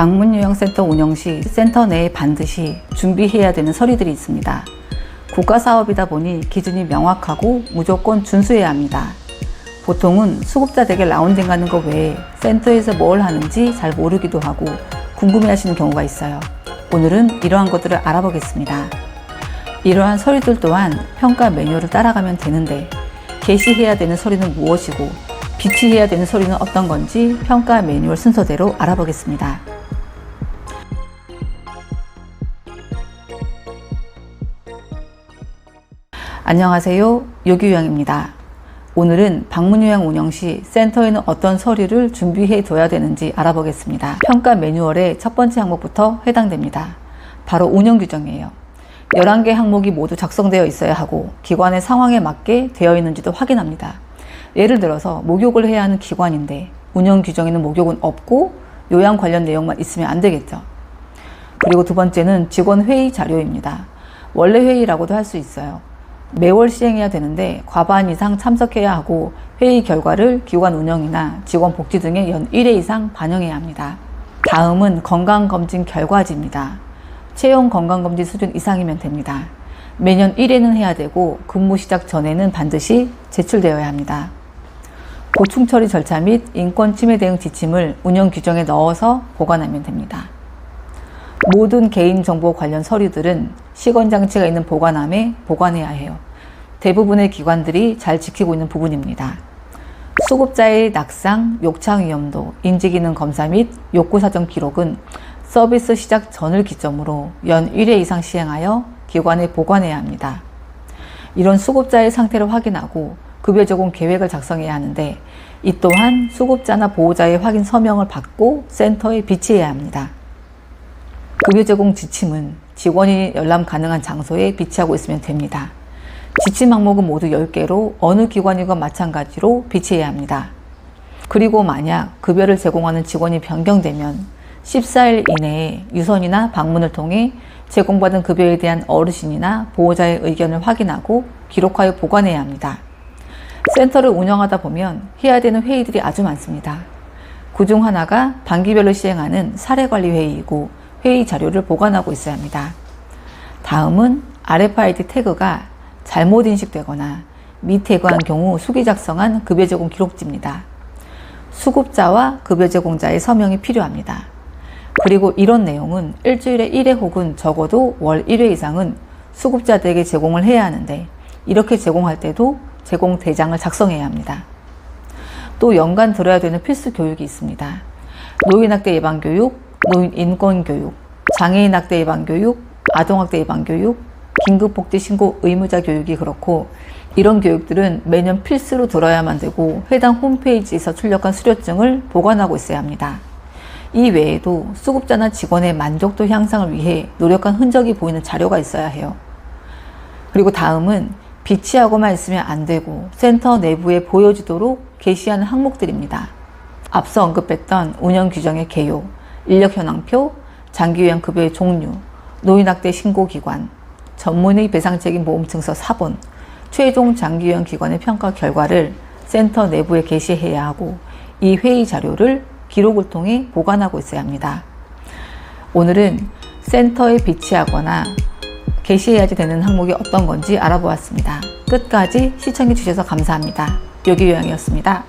방문요양센터 운영 시 센터 내에 반드시 준비해야 되는 서류들이 있습니다. 국가 사업이다 보니 기준이 명확하고 무조건 준수해야 합니다. 보통은 수급자 댁에 라운딩 가는 것 외에 센터에서 뭘 하는지 잘 모르기도 하고 궁금해 하시는 경우가 있어요. 오늘은 이러한 것들을 알아보겠습니다. 이러한 서류들 또한 평가 매뉴얼을 따라가면 되는데 게시해야 되는 서류는 무엇이고 비치해야 되는 서류는 어떤 건지 평가 매뉴얼 순서대로 알아보겠습니다. 안녕하세요. 요기요양입니다. 오늘은 방문요양 운영 시 센터에는 어떤 서류를 준비해 둬야 되는지 알아보겠습니다. 평가 매뉴얼의 첫 번째 항목부터 해당됩니다. 바로 운영 규정이에요. 11개 항목이 모두 작성되어 있어야 하고 기관의 상황에 맞게 되어 있는지도 확인합니다. 예를 들어서 목욕을 해야 하는 기관인데 운영 규정에는 목욕은 없고 요양 관련 내용만 있으면 안 되겠죠. 그리고 두 번째는 직원 회의 자료입니다. 원래 회의라고도 할 수 있어요. 매월 시행해야 되는데 과반 이상 참석해야 하고 회의 결과를 기관 운영이나 직원 복지 등에 연 1회 이상 반영해야 합니다. 다음은 건강검진 결과지입니다. 체형 건강검진 수준 이상이면 됩니다. 매년 1회는 해야 되고 근무 시작 전에는 반드시 제출되어야 합니다. 고충 처리 절차 및 인권 침해 대응 지침을 운영 규정에 넣어서 보관하면 됩니다. 모든 개인정보 관련 서류들은 시건장치가 있는 보관함에 보관해야 해요. 대부분의 기관들이 잘 지키고 있는 부분입니다. 수급자의 낙상, 욕창 위험도, 인지기능 검사 및 욕구 사정 기록은 서비스 시작 전을 기점으로 연 1회 이상 시행하여 기관에 보관해야 합니다. 이런 수급자의 상태를 확인하고 급여 제공 계획을 작성해야 하는데 이 또한 수급자나 보호자의 확인 서명을 받고 센터에 비치해야 합니다. 급여 제공 지침은 직원이 열람 가능한 장소에 비치하고 있으면 됩니다. 지침 항목은 모두 10개로 어느 기관이건 마찬가지로 비치해야 합니다. 그리고 만약 급여를 제공하는 직원이 변경되면 14일 이내에 유선이나 방문을 통해 제공받은 급여에 대한 어르신이나 보호자의 의견을 확인하고 기록하여 보관해야 합니다. 센터를 운영하다 보면 해야 되는 회의들이 아주 많습니다. 그중 하나가 단기별로 시행하는 사례관리 회의이고 회의 자료를 보관하고 있어야 합니다. 다음은 RFID 태그가 잘못 인식되거나 미태그한 경우 수기 작성한 급여 제공 기록지입니다. 수급자와 급여 제공자의 서명이 필요합니다. 그리고 이런 내용은 일주일에 1회 혹은 적어도 월 1회 이상은 수급자들에게 제공을 해야 하는데 이렇게 제공할 때도 제공 대장을 작성해야 합니다. 또 연간 들어야 되는 필수 교육이 있습니다. 노인학대 예방교육, 노인 인권교육, 장애인 학대 예방 교육, 아동 학대 예방 교육, 긴급 복지 신고 의무자 교육이 그렇고 이런 교육들은 매년 필수로 들어야만 되고 해당 홈페이지에서 출력한 수료증을 보관하고 있어야 합니다. 이 외에도 수급자나 직원의 만족도 향상을 위해 노력한 흔적이 보이는 자료가 있어야 해요. 그리고 다음은 비치하고만 있으면 안 되고 센터 내부에 보여지도록 게시하는 항목들입니다. 앞서 언급했던 운영 규정의 개요, 인력 현황표, 장기요양 급여의 종류, 노인학대 신고기관, 전문의 배상책임 보험증서 4본, 최종 장기요양 기관의 평가 결과를 센터 내부에 게시해야 하고 이 회의 자료를 기록을 통해 보관하고 있어야 합니다. 오늘은 센터에 비치하거나 게시해야지 되는 항목이 어떤 건지 알아보았습니다. 끝까지 시청해 주셔서 감사합니다. 요기요양이었습니다.